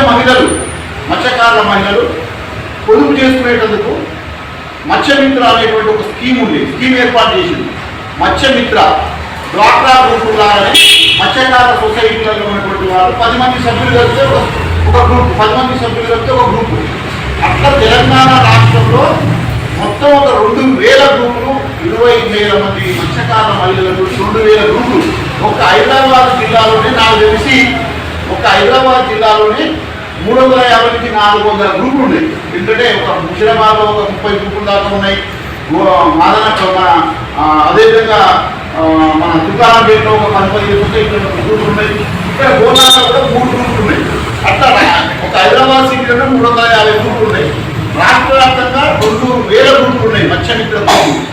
మహిళలు మత్స్యకారుల మహిళలు పొదుపు చేసుకునేటందుకు మత్స్యమిత్ర అనేటువంటి ఒక స్కీమ్ ఉంది. స్కీమ్ ఏర్పాటు చేసింది. మత్స్యమిత్ర డ్వాక్రా గ్రూపులారని మత్స్యకార సొసైటీలలో ఉన్నటువంటి వాళ్ళు పది మంది సభ్యులు కలిస్తే ఒక- ఒక గ్రూప్ పది మంది సభ్యులు కలిస్తే ఒక గ్రూప్. అట్లా తెలంగాణ రాష్ట్రంలో మొత్తం ఒక రెండు వేల గ్రూపులు ఇరవై వేల మంది మత్స్యకార మహిళలకు రెండు వేల గ్రూపులు. ఒక హైదరాబాద్ జిల్లాలోనే నాకు తెలిసి ఒక హైదరాబాద్ జిల్లాలోనే మూడు వందల యాభై నుంచి నాలుగు వందల గ్రూపులు ఉన్నాయి ఎందుకంటే ఒక ముషిరాబాద్లో ఒక ముప్పై గ్రూపులు దాకా ఉన్నాయి. మాదన మన అదేవిధంగా మన తుకారం పేరులో ఒక పది పదిహేను సొసైటీలో గ్రూపులు ఉన్నాయి. ఇక్కడ గోనాలో కూడా మూడు గ్రూపులు ఉన్నాయి. అట్లా ఒక హైదరాబాద్ సిటీలో మూడు వందల యాభై గ్రూపులు ఉన్నాయి. రాష్ట్ర వ్యాప్తంగా రెండు వేల గ్రూపులు ఉన్నాయి మత్స్యమిత్ర గ్రూపులు.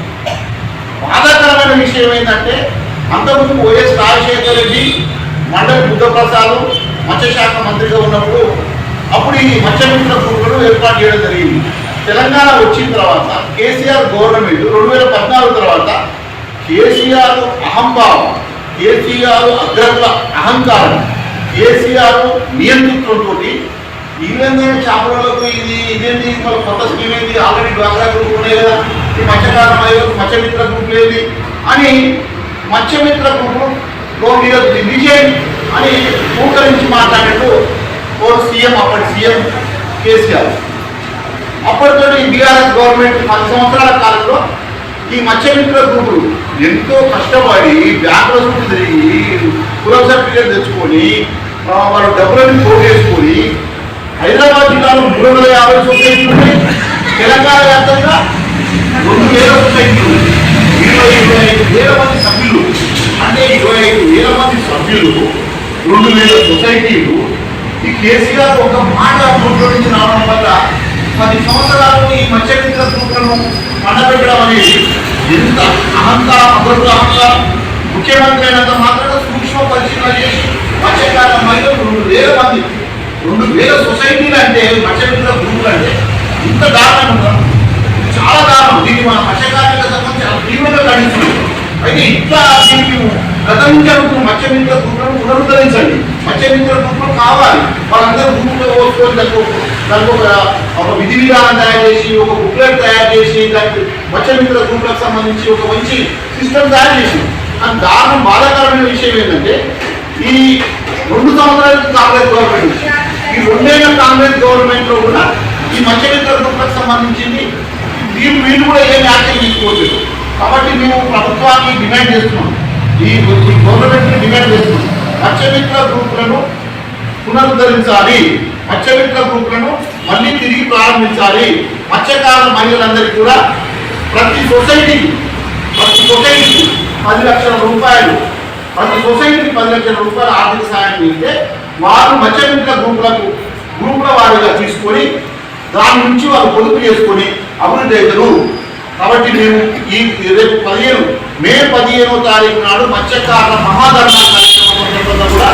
బాధాకరమైన విషయం ఏంటంటే అంతకుముందు వైఎస్ రాజశేఖర రెడ్డి మండలి బుద్ధప్రసాద్ మత్స్యశాఖ మంత్రిగా ఉన్నప్పుడు అప్పుడు ఈ మత్స్యమిత్ర గ్రూపులను ఏర్పాటు చేయడం జరిగింది. తెలంగాణ వచ్చిన తర్వాత కేసీఆర్ గవర్నమెంట్ రెండు వేల పద్నాలుగు తర్వాత కేసీఆర్ అహంభావం కేసీఆర్ అగ్రత్వ అహంకారం కేసీఆర్ నియంతృత్వంతో ఈ విధంగా చేపలకు ఇది ఇదేంటి మన కొత్త స్కీమ్ ఏంది ఆల్రెడీ డ్వాక్రా గ్రూప్ ఉన్నాయి కదా ఈ మత్స్యకారం మహిళలకు మత్స్యమిత్ర గ్రూప్ లేని అని మత్స్యమిత్ర గ్రూప్లో మీరు చేయండి అని ఊకరించి మాట్లాడినట్టు ఓ సీఎం అప్పటి సీఎం కేసీఆర్. అప్పటితో ఈ బీఆర్ఎస్ గవర్నమెంట్ పది సంవత్సరాల కాలంలో ఈ మత్స్యమిత్ర గ్రూపులు ఎంతో కష్టపడి బ్యాంకుల చుట్టూ తిరిగి కులం సర్టిఫికేట్ తెచ్చుకొని ఆ, వాళ్ళు డబ్బులను హైదరాబాద్ జిల్లాలో మూడు వందల యాభై సొసైటీలు ఉన్నాయి తెలంగాణ వ్యాప్తంగా రెండు వేల సొసైటీలు ఇరవై ఇరవై ఐదు వేల మంది సభ్యులు అంటే ఇరవై ఐదు వేల మంది సభ్యులు రెండు సొసైటీలు ఈ కేసీఆర్ ఒక మాట నోట్లో నుంచి రావడం వల్ల పది సంవత్సరాలు ఈ మత్స్యమిత్ర సూత్రను పండబెట్టడం అనేది ఎంత అహంకారం అభివృద్ధి అహంకారం. ముఖ్యమంత్రి అయినంత మాత్రమే సూక్ష్మ పరిశీలన చేసి మత్స్యకార మహిళలు రెండు వేల మంది రెండు వేల సొసైటీలు అంటే మత్స్యమిత్ర గ్రూపులు అంటే ఇంత దారుణం చాలా దారుణం. దీన్ని మన మత్స్యకారులకు సంబంధించి చాలా తీవ్రంగా ఖండిస్తున్నాం అయితే ఇట్లా దీనికి గతం నుంచి అనుకున్న మత్స్యమిత్ర గ్రూపులను పునరుద్ధరించండి. మత్స్యమిత్ర గ్రూపులు కావాలి. వాళ్ళందరూ గ్రూపులో పోసుకొని దానికి ఒక- దానికి ఒక ఒక విధి విధానం తయారు చేసి ఒక బుక్లెట్ తయారు చేసి దానికి మత్స్యమిత్ర గ్రూపులకు సంబంధించి ఒక మంచి సిస్టమ్ తయారు చేసి. కానీ దారుణం బాధాకరమైన విషయం ఏంటంటే ఈ రెండు సంవత్సరాల కాంగ్రెస్ గవర్నమెంట్ ఈ రెండేళ్ళ కాంగ్రెస్ గవర్నమెంట్లో కూడా ఈ మత్స్యమిత్ర గ్రూపులకు సంబంధించింది. వీళ్ళు వీళ్ళు కూడా ఏం యాక్షన్ తీసుకోవచ్చు కాబట్టి మేము ప్రభుత్వాన్ని డిమాండ్ చేస్తున్నాం. ఈ గవర్నమెంట్ని డిమాండ్ చేస్తున్నాం. మత్స్యమిత్ర గ్రూపులను పునరుద్ధరించాలి. మత్స్యమిత్ర గ్రూపులను మళ్ళీ తిరిగి ప్రారంభించాలి. మత్స్యకార మహిళలందరికీ కూడా ప్రతి సొసైటీ ప్రతి సొసైటీకి పది లక్షల రూపాయలు ప్రతి సొసైటీకి పది లక్షల రూపాయల ఆర్థిక సాయం ఇస్తే వారు మత్స్యమిత్ర గ్రూపులకు గ్రూపుల వారిగా తీసుకొని దాని నుంచి వారు పొదుపు చేసుకొని అభివృద్ధి అవుతారు. కాబట్టి మేము ఈ రేపు పదిహేను మే పదిహేనో తారీఖు నాడు మత్స్యకారుల మహాధర్మ కార్యక్రమం సందర్భంగా కూడా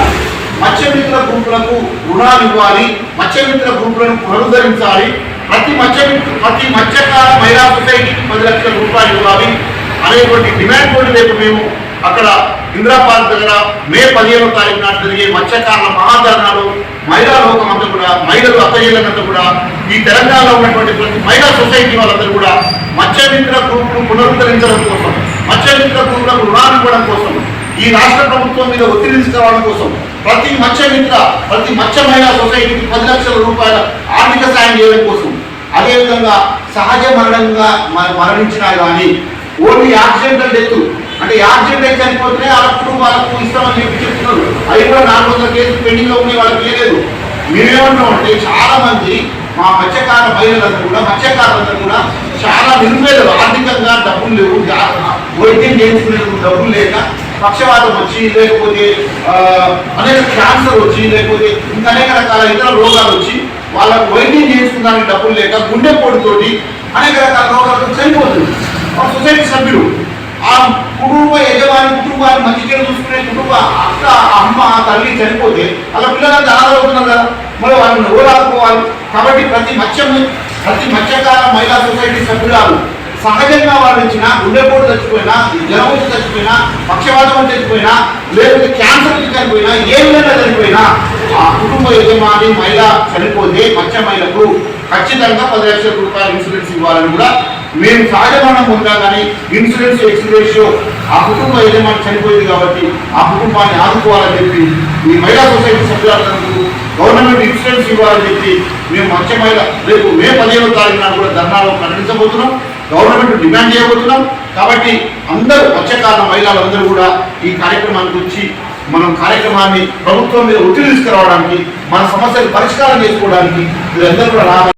మత్స్యమిత్ర గ్రూపులకు రుణాలు ఇవ్వాలి మత్స్యమిత్ర గ్రూపులను పునరుద్ధరించాలి. ప్రతి మత్స్యమిత్ర ప్రతి మత్స్యకార మహిళా సొసైటీకి పది లక్షల రూపాయలు ఇవ్వాలి. అనేటువంటి డిమాండ్ తోటి రేపు మేము అక్కడ ఇందిరా దగ్గర మే పదిహేనో తారీఖు నాడు జరిగే మత్స్యకారుల మహాధరణలో మహిళా లోకం అంతా కూడా మహిళలు అత్తయ్యలంతా కూడా ఈ తెలంగాణలో ఉన్నటువంటి ప్రతి మహిళా సొసైటీ వాళ్ళందరూ కూడా మత్స్యమిత్ర గ్రూపును పునరుద్ధరించడం కోసం మత్స్యమిత్ర గ్రూపులకు రుణాలు ఇవ్వడం కోసం ఈ రాష్ట్ర ప్రభుత్వం మీద ఒత్తిడి తీసుకురావడం కోసం ప్రతి మత్స్య మిత్ర ప్రతి మత్స్య మహిళా సొసైటీకి పది లక్షల రూపాయల ఆర్థిక సాయం చేయడం కోసం అదేవిధంగా సహజ మరణంగా మరణించినా కానీ ఓన్లీ యాక్సిడెంటల్ డెత్ అంటే యాక్సిడెంట్ అయితే చనిపోతే వాళ్ళకు వాళ్ళకు ఇస్తామని చెప్పి చెప్తున్నారు. అవి కూడా నాలుగు వందల కేసులు పెండింగ్లో ఉన్నాయి వాళ్ళకి లేదు మేమేమంటాం అంటే చాలా మంది మా మత్స్యకార మహిళలందరూ కూడా మత్స్యకారులందరూ కూడా చాలా నిరుపేదలు ఆర్థికంగా డబ్బులు లేవు జా- వైద్యం చేయించుకునేందుకు డబ్బులు లేక పక్షవాతం వచ్చి లేకపోతే అనేక క్యాన్సర్ వచ్చి లేకపోతే ఇంకా అనేక రకాల ఇతర రోగాలు వచ్చి వాళ్ళకు వైద్యం చేయించుకోవడానికి డబ్బులు లేక గుండెపోటుతోటి అనేక రకాల రోగాలతో చనిపోతుంది. ఆ సొసైటీ సభ్యులు ఆ కుటుంబ యజమాని కుటుంబాన్ని మంచి చెడు చూసుకునే కుటుంబ అక్క అమ్మ తల్లి చనిపోతే వాళ్ళ పిల్లలంతా అనాథవుతున్నారు కదా మరి వాళ్ళని ఎవరు కాబట్టి ప్రతి మత్స్యం ప్రతి మత్స్యకార మహిళా సొసైటీ సభ్యురాలు సహజంగా వాళ్ళు ఇచ్చిన గుండెపోటు చచ్చిపోయినా జ్వరం వచ్చి చచ్చిపోయినా పక్షవాతం వచ్చి చచ్చిపోయినా లేకపోతే క్యాన్సర్ వచ్చి చనిపోయినా ఏ విధంగా చనిపోయినా ఆ కుటుంబ యజమాని మహిళ చనిపోతే పచ్చ మహిళకు ఖచ్చితంగా పది లక్షల రూపాయల ఇన్సూరెన్స్ ఇవ్వాలని కూడా మేము సహజమానం ఉందా కానీ ఇన్సూరెన్స్ ఎక్స్రేషియో ఆ కుటుంబ యజమాని చనిపోయింది కాబట్టి ఆ కుటుంబాన్ని ఆదుకోవాలని చెప్పి ఈ మహిళా సొసైటీ సభ్యులందరూ గవర్నమెంట్ ఇన్సూరెన్స్ ఇవ్వాలని చెప్పి మేము మత్స్య మహిళ రేపు మే పదిహేనవ తారీఖున కూడా ధర్నాలో ప్రకటించబోతున్నాం. గవర్నమెంట్ డిమాండ్ చేయబోతున్నాం. కాబట్టి అందరూ మత్స్యకారుల మహిళలందరూ కూడా ఈ కార్యక్రమానికి వచ్చి మనం కార్యక్రమాన్ని ప్రభుత్వం మీద ఒత్తిడి తీసుకురావడానికి మన సమస్యలు పరిష్కారం చేసుకోవడానికి మీరందరూ కూడా రావాలి.